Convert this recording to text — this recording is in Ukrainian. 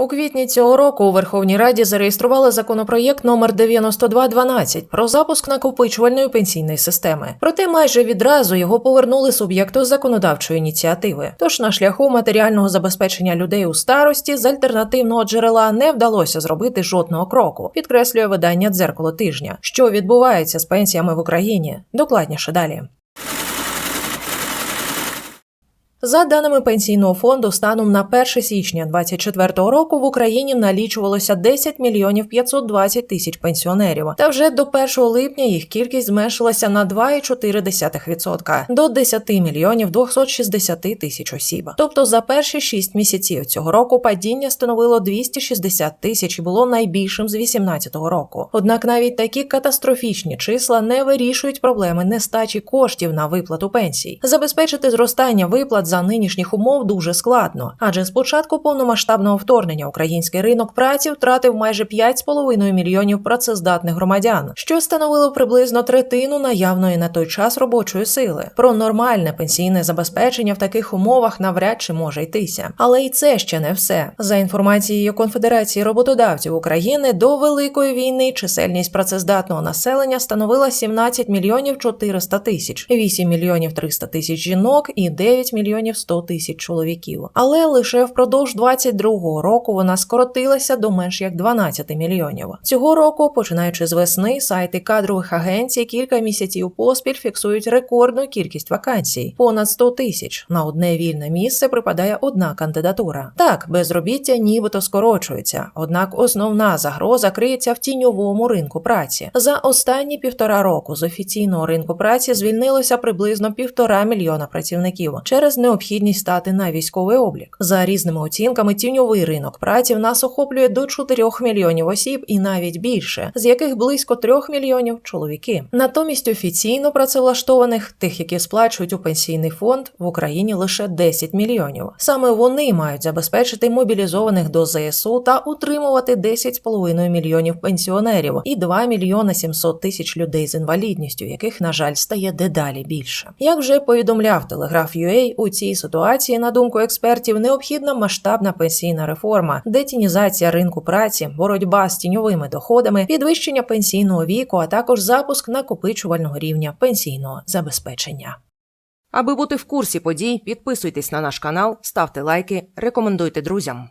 У квітні цього року у Верховній Раді зареєстрували законопроєкт номер 9212 про запуск накопичувальної пенсійної системи. Проте майже відразу його повернули суб'єкту законодавчої ініціативи. Тож на шляху матеріального забезпечення людей у старості з альтернативного джерела не вдалося зробити жодного кроку. Підкреслює видання дзеркало тижня. Що відбувається з пенсіями в Україні? Докладніше далі. За даними пенсійного фонду, станом на 1 січня 2024 року в Україні налічувалося 10 мільйонів 520 тисяч пенсіонерів. Та вже до 1 липня їх кількість зменшилася на 2,4% до 10 мільйонів 260 тисяч осіб. Тобто за перші 6 місяців цього року падіння становило 260 тисяч і було найбільшим з 2018 року. Однак навіть такі катастрофічні числа не вирішують проблеми нестачі коштів на виплату пенсій. Забезпечити зростання виплат за нинішніх умов дуже складно, адже з початку повномасштабного вторгнення український ринок праці втратив майже 5,5 мільйонів працездатних громадян, що становило приблизно третину наявної на той час робочої сили. Про нормальне пенсійне забезпечення в таких умовах навряд чи може йтися. Але і це ще не все. За інформацією Конфедерації роботодавців України до великої війни чисельність працездатного населення становила 17 мільйонів 400 тисяч, 8 мільйонів 300 тисяч жінок і 9 мільйонів 100 тисяч чоловіків. Але лише впродовж 22-го року вона скоротилася до менш як 12 мільйонів. Цього року, починаючи з весни, сайти кадрових агенцій кілька місяців поспіль фіксують рекордну кількість вакансій понад 100 тисяч. На одне вільне місце припадає одна кандидатура. Так, безробіття нібито скорочується, однак основна загроза криється в тіньовому ринку праці. За останні півтора року з офіційного ринку праці звільнилося приблизно півтора мільйона працівників через необхідність стати на військовий облік. За різними оцінками, тіньовий ринок праці в нас охоплює до 4 мільйонів осіб і навіть більше, з яких близько 3 мільйонів чоловіки. Натомість офіційно працевлаштованих, тих, які сплачують у пенсійний фонд, в Україні лише 10 мільйонів. Саме вони мають забезпечити мобілізованих до ЗСУ та утримувати 10,5 мільйонів пенсіонерів і 2 мільйони 700 тисяч людей з інвалідністю, яких на жаль стає дедалі більше. Як вже повідомляв телеграф UA, у цій ситуації, на думку експертів, необхідна масштабна пенсійна реформа, детінізація ринку праці, боротьба з тіньовими доходами, підвищення пенсійного віку, а також запуск накопичувального рівня пенсійного забезпечення. Аби бути в курсі подій, підписуйтесь на наш канал, ставте лайки, рекомендуйте друзям.